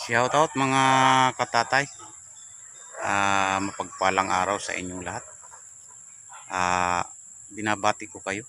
Shoutout mga katatay. Ah, mapagpalang araw sa inyong lahat. Ah, binabati ko kayo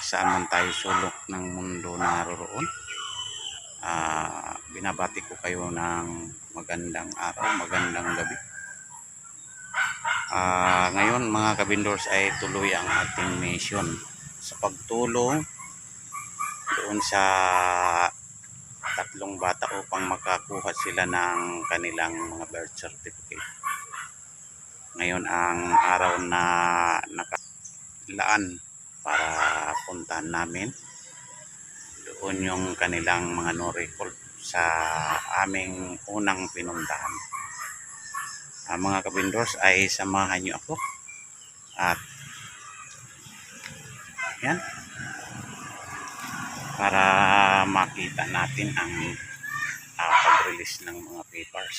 saan man tayo sulok ng mundo naroroon. Ah, binabati ko kayo ng magandang araw, magandang gabi. Ah, ngayon mga kabindors ay tuloy ang ating mission sa pagtulong doon sa tatlong bata upang makakuha sila ng kanilang mga birth certificate. Ngayon ang araw na nakalaan para puntahan namin doon yung kanilang mga no record sa aming unang pinuntahan. Ah, mga kabindors ay samahan niyo ako at yan para makita natin ang ah, pag-release ng mga papers.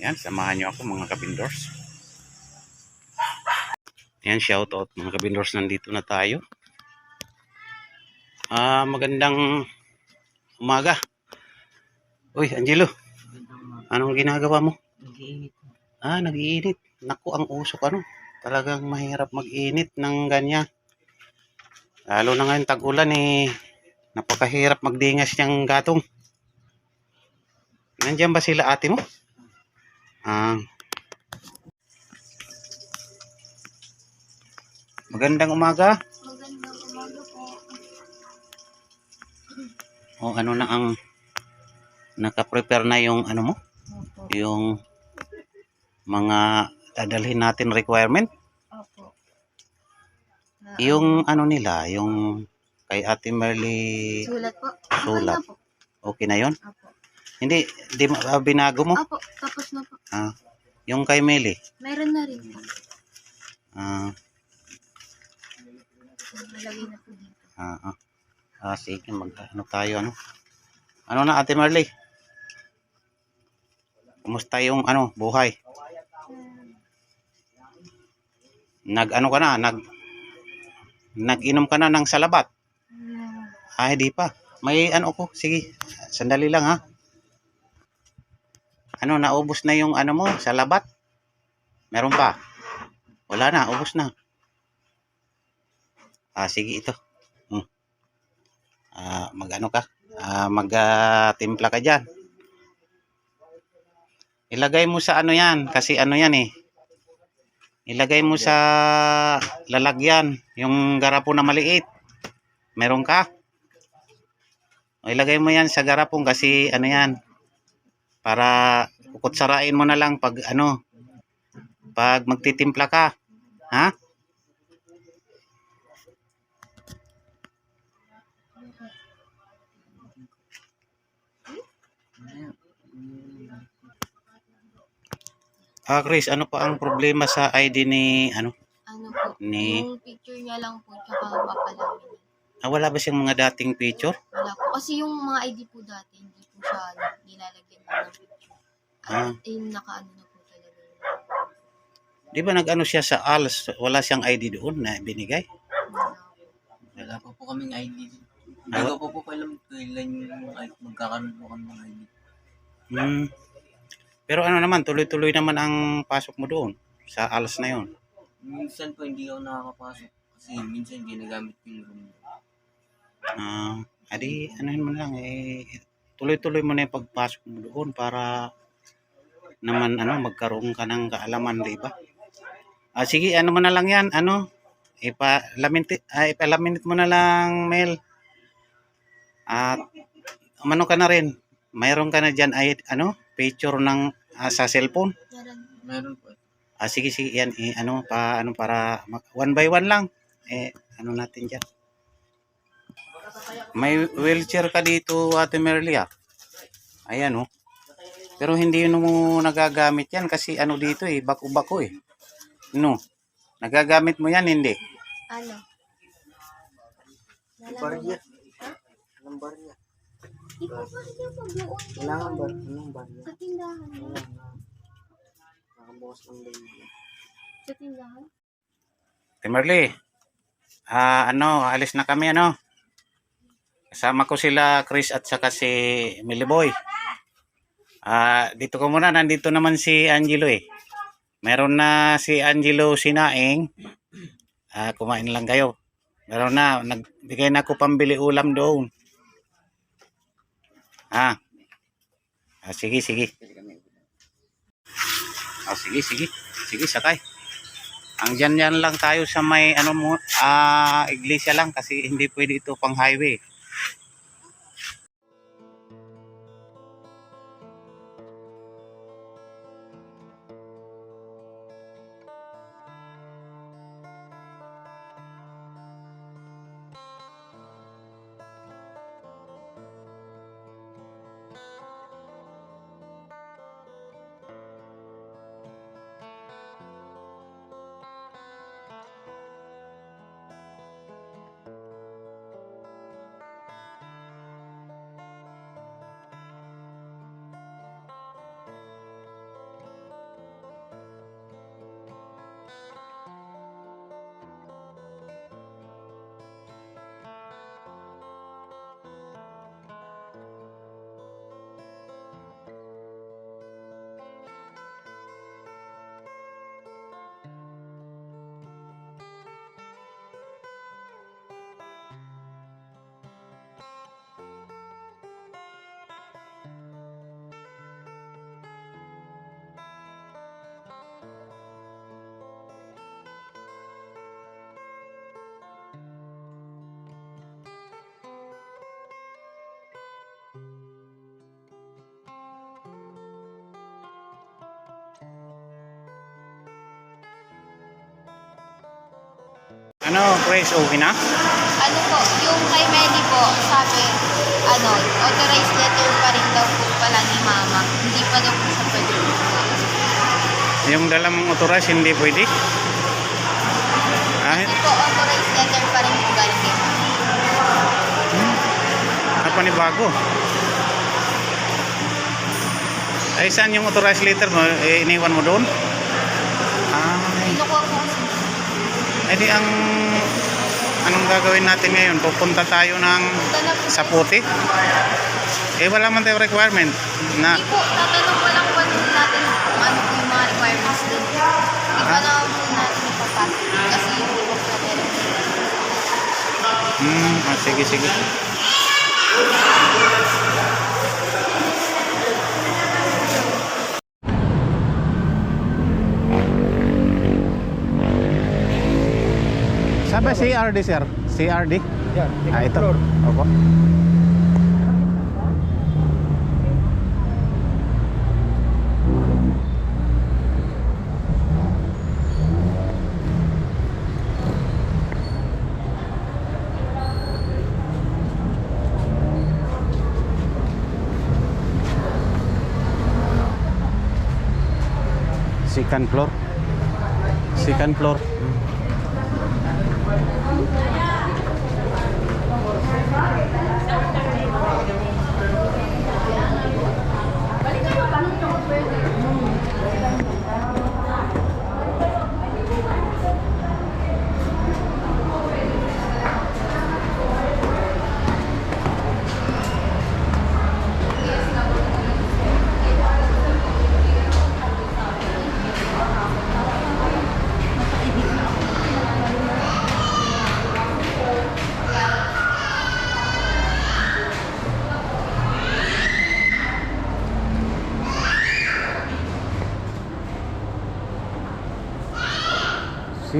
Yan, samahan nyo ako mga kabindors. Yan, shout out mga kabindors, nandito na tayo. Ah, magandang umaga. Uy, Angelo, anong ginagawa mo? Nag-iinit. Ah, nag-iinit. Naku, ang usok ano. Talagang mahirap mag-init ng ganyan. Lalo na ngayon tag-ulan eh. Napakahirap magdingas niyang gatong. Nandiyan ba sila ate mo? Ah. Magandang umaga. Magandang umaga po. O ano na ang naka-prepare na yung ano mo? Opo. Yung mga dadalhin natin requirement? Yung ano nila, yung kay Ate Merly, Sulat po. Sulat. Okay na po. okay na yon? Opo. Hindi, di mo- ah, binago mo? Opo. Tapos na po. Ah, yung kay Meli. Meron na rin po. Ah, Malagay na po dito. ah, ah. Ah, sige, mag ano tayo ano? Ano na Ate Merly? Kumusta yung ano, buhay? Nag ano ka na, nag nag-inom ka na ng salabat? Ay, di pa. May ano ko, sige. Sandali lang ha. Ano, naubos na yung ano mo, salabat? Meron pa? Wala na, ubos na. Ah, sige ito. Hmm. Ah, mag-ano ka? Ah, mag-timpla ka dyan. Ilagay mo sa ano yan, kasi ano yan eh. Ilagay mo sa lalagyan, yung garapo na maliit. Meron ka? O, ilagay mo yan sa garapong kasi ano yan. Para kukutsarain mo na lang pag ano. Pag magtitimpla ka. Ha? Ah, Chris, ano pa ang problema sa ID ni ano? Ano po? Ni Yung picture niya lang po. Tsaka papalamin. ah, wala ba siyang mga dating picture? Wala po. Kasi yung mga ID po dati, hindi po siya ano, nilalagyan ng picture. Ah. At yung nakaano na po talaga yun. Di ba nag-ano siya sa ALS? Wala siyang ID doon na binigay? Wala po. Wala pa po kaming ID. Hindi ko po po alam kailan yung ay, magkakaroon po kami ng ID. Hmm. Pero ano naman, tuloy-tuloy naman ang pasok mo doon sa ALS na yon. Minsan po hindi ako nakakapasok kasi minsan ginagamit ko yung room. Ah, adi, anuhin mo lang eh, tuloy-tuloy mo na yung pagpasok mo doon para naman ano, magkaroon ka ng kaalaman, di ba? Ah, sige, ano mo na lang yan, ano, ipalaminit, ah, ipalaminit mo na lang, Mel. At, umano ka na rin, mayroon ka na dyan ay, ano, picture ng ah, sa cellphone. Meron. Po. Ah, sige, sige, yan, eh, ano, pa, ano, para, one by one lang. Eh, ano natin dyan. May wheelchair ka dito, Ate Merly, ah. Ayan, oh. Pero hindi mo nagagamit yan kasi ano dito eh, bako-bako eh. No. Nagagamit mo yan, hindi. Ano? Barya. Anong Kailangan ba? Anong barya? Sa tindahan. Nakabukas ng din. Sa tindahan? Ate Merly, ah, ano, alis na kami, ano. Kasama ko sila, Chris at saka si Millie Boy. Ah, dito ko muna. Nandito naman si Angelo eh. Meron na si Angelo sinaing. Ah, kumain lang kayo. Meron na. Nagbigay na ako pambili ulam doon. Ah. ah sige, sige. Ah, sige, sige. Sige, sakay. Ang dyan yan lang tayo sa may ano mo, ah, iglesia lang kasi hindi pwede ito pang highway. Ano, Chris, okay na? Ano po, yung kay Melly po, sabi, ano, authorized letter pa rin daw po pala ni mama. Hindi pa daw po siya pwede Yung dala mong authorized, hindi pwede? Ah, Hindi po, authorized letter pa rin po galing kay mama. ano pa ni bago? Ay, saan yung authorized letter mo? Eh, iniwan mo doon? Eh di ang anong gagawin natin ngayon? Pupunta tayo ng na sa puti? Eh, wala man tayo requirement na Hindi po, tatanong ko lang po natin kung ano po yung mga requirements din. Hindi pa naman po natin ipapasok. Kasi yung book na meron. Hmm, ah, sige, sige. Sampai CRD, sir. CRD. Ya, nah, itu. Oke. Sikan floor Sikan floor hmm.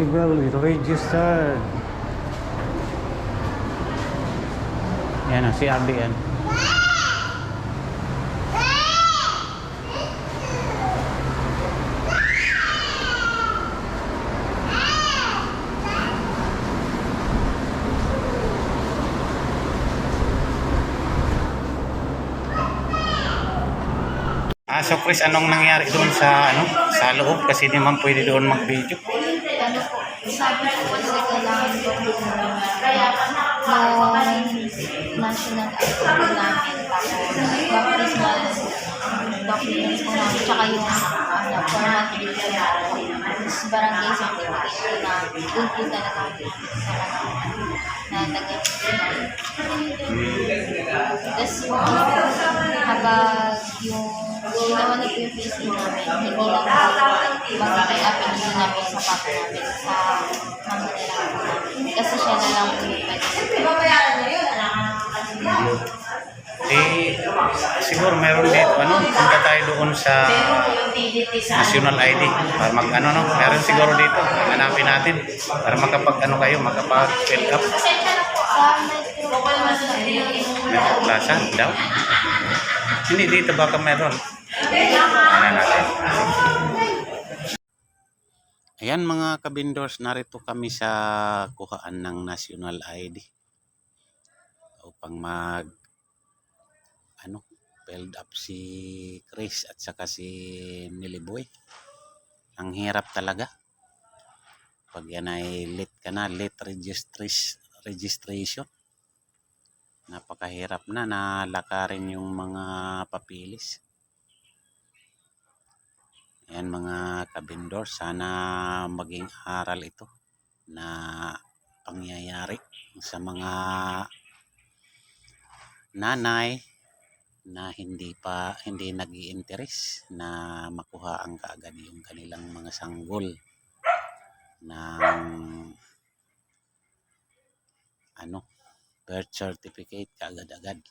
Civil registered. Yan ang CRD yan. Ah, so Chris, anong nangyari doon sa ano sa loob kasi di man pwede doon mag-video? Ano po, sabi ko po kasi kailangan ko po yung national po namin. Baptismal documents po namin. Tsaka yung ano, format dito na tapos barangay certificate po namin. Doon po talaga sa na taga Tapos yung habang yung ginawa na po yung PC namin. Hindi na po mag-tie up hindi namin sa papa namin sa mama na lang po namin. Kasi siya na lang po yung pwede. Eh, siguro meron dito, ano, punta tayo doon sa National ID para mag ano no, meron siguro dito, hanapin natin para makapag ano kayo, makapag fill up. Metro Plaza daw. Hindi dito baka meron. Ayan mga kabindors, narito kami sa kuhaan ng National ID upang mag ano, build up si Chris at saka si Niliboy. Ang hirap talaga. Pag yan ay late ka na, late registration. Napakahirap na nalakarin yung mga papilis. Ayan mga kabindor, sana maging aral ito na pangyayari sa mga nanay na hindi pa hindi nag interes na makuha ang kaagad yung kanilang mga sanggol ng ano birth certificate kaagad-agad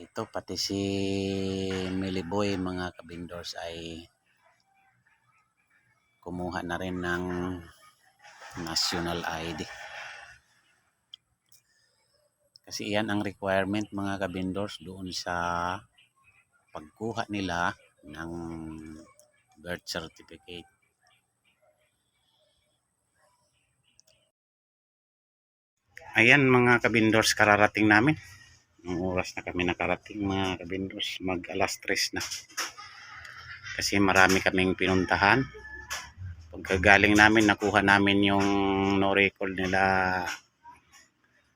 ito pati si Miliboy mga kabindors ay kumuha na rin ng national ID kasi iyan ang requirement mga kabindors doon sa pagkuha nila ng birth certificate. Ayan mga kabindors kararating namin. Ang oras na kami nakarating mga kabindors mag alas tres na. Kasi marami kaming pinuntahan. Pagkagaling namin nakuha namin yung no record nila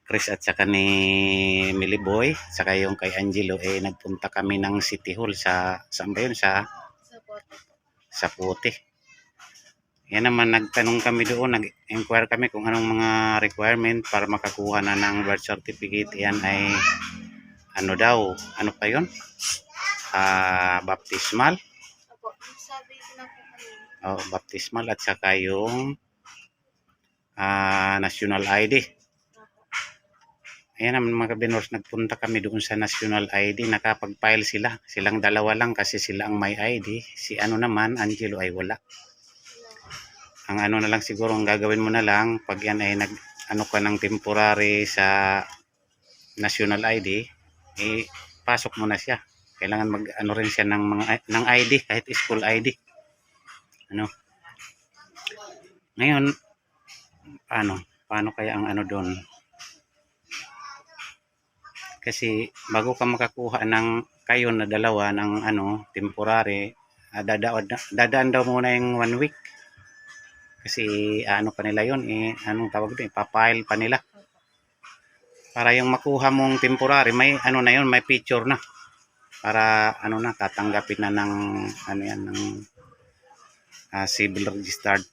Chris at saka ni Miliboy saka yung kay Angelo eh nagpunta kami ng City Hall sa saan ba yun sa Sa Bote. sa Puti. Yan naman nagtanong kami doon, nag-inquire kami kung anong mga requirement para makakuha na ng birth certificate. Yan ay ano daw, ano pa yun? Ah, baptismal. Opo, sabi na po kanina. Oh, baptismal at saka yung ah, national ID. Ayan naman mga kabinors, nagpunta kami doon sa National ID, nakapag-file sila. Silang dalawa lang kasi sila ang may ID. Si ano naman, Angelo ay wala. Ang ano na lang siguro, ang gagawin mo na lang, pag yan ay nag, ano ka ng temporary sa National ID, eh, pasok mo na siya. Kailangan mag, ano rin siya ng, mga, ng ID, kahit school ID. Ano? Ngayon, paano? Paano kaya ang ano doon? kasi bago ka makakuha ng kayo na dalawa ng ano temporary ah, dadaan, dadaan daw muna yung one week kasi ano pa nila yun eh anong tawag doon ipapile pa nila. Para yung makuha mong temporary may ano na yun may picture na. Para ano na tatanggapin na ng ano yan ng ah, civil registered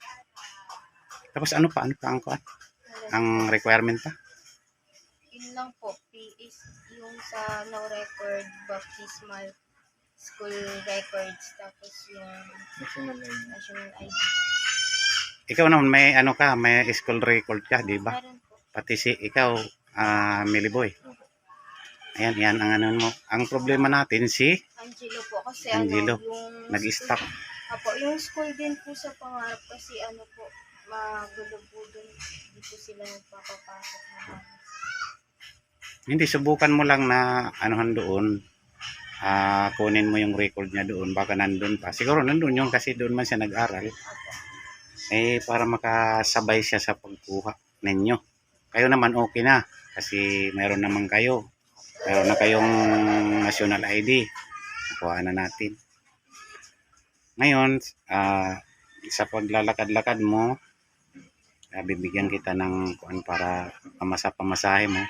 tapos ano pa ano pa ang ang requirement pa? Yun lang po, is yung sa no record baptismal school records tapos yung National ID. national ID. Ikaw naman may ano ka may school record ka di ba? Pati si ikaw ah Miliboy ayan yan ang ano mo. Ang problema natin si Angelo po kasi Angelo, ano yung nag-stop. Apo, yung school din po sa pangarap kasi ano po magulo po dun. Hindi po sila nagpapapasok na hindi subukan mo lang na anuhan doon ah kunin mo yung record niya doon baka nandun pa. Siguro nandun yung kasi doon man siya nag-aral eh para makasabay siya sa pagkuha ninyo. Kayo naman okay na. Kasi meron naman kayo. Meron na kayong national ID nakuha na natin. Ngayon ah sa paglalakad-lakad mo ah, bibigyan kita ng kuan para pamasa-pamasahe mo.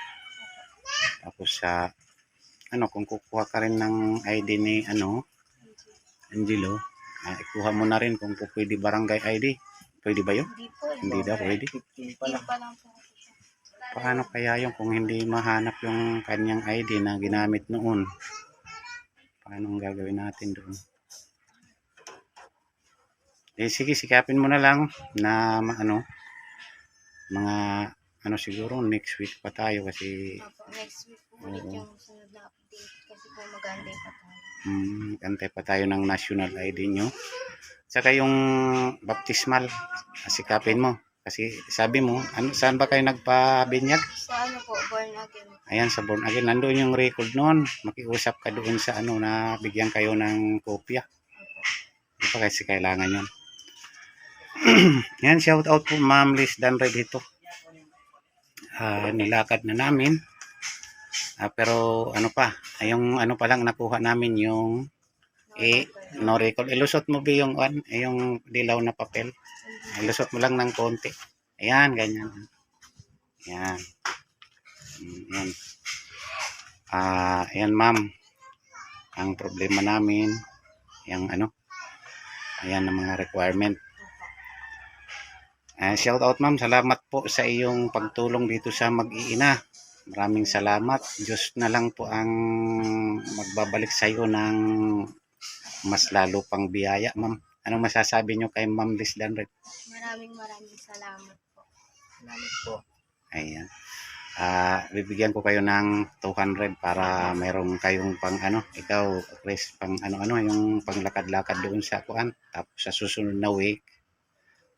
Tapos sa ano kung kukuha ka rin ng ID ni ano Angelo, ah, ikuha mo na rin kung pwede barangay ID. Pwede ba yun? Hindi po. Hindi daw pwede. 15 pa Hindi lang. pa lang po kasi siya. Paano kaya yung kung hindi mahanap yung kanyang ID na ginamit noon? Paano ang gagawin natin doon? Eh, sige, sikapin mo na lang na ano, mga ano siguro next week pa tayo kasi next week po ulit yung sunod na update kasi po maganda pa tayo. mm, antay pa tayo ng national ID nyo. Saka yung baptismal, sikapin mo. Kasi sabi mo, ano, saan ba kayo nagpabinyag? Sa ano po, born again. Ayan, sa born again. Nandun yung record noon. Makiusap ka doon sa ano na bigyan kayo ng kopya. Di pa kasi kailangan yun. Yan, shout out po Ma'am Liz Danre dito. Ah, nilakad na namin. Ah, pero ano pa, yung ano pa lang nakuha namin yung eh, no record. Ilusot mo ba yung, an- eh, yung dilaw na papel? Ilusot mo lang ng konti. Ayan, ganyan. Ayan. Ayan. Ah, ayan ma'am. Ang problema namin, yung ano, ayan ang mga requirement. Ah, shout out ma'am, salamat po sa iyong pagtulong dito sa mag-iina. Maraming salamat. Diyos na lang po ang magbabalik sa iyo ng mas lalo pang biyaya, ma'am. Anong masasabi nyo kay Ma'am Liz Danred? Maraming maraming salamat po. Salamat po. Ayan. Ah, bibigyan ko kayo ng 200 para meron kayong pang ano, ikaw Chris, pang ano-ano yung panglakad-lakad doon sa kuan. Tapos sa susunod na week,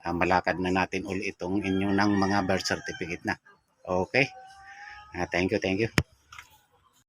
ah, malakad na natin uli itong inyong ng mga birth certificate na. Okay? Ah, thank you, thank you.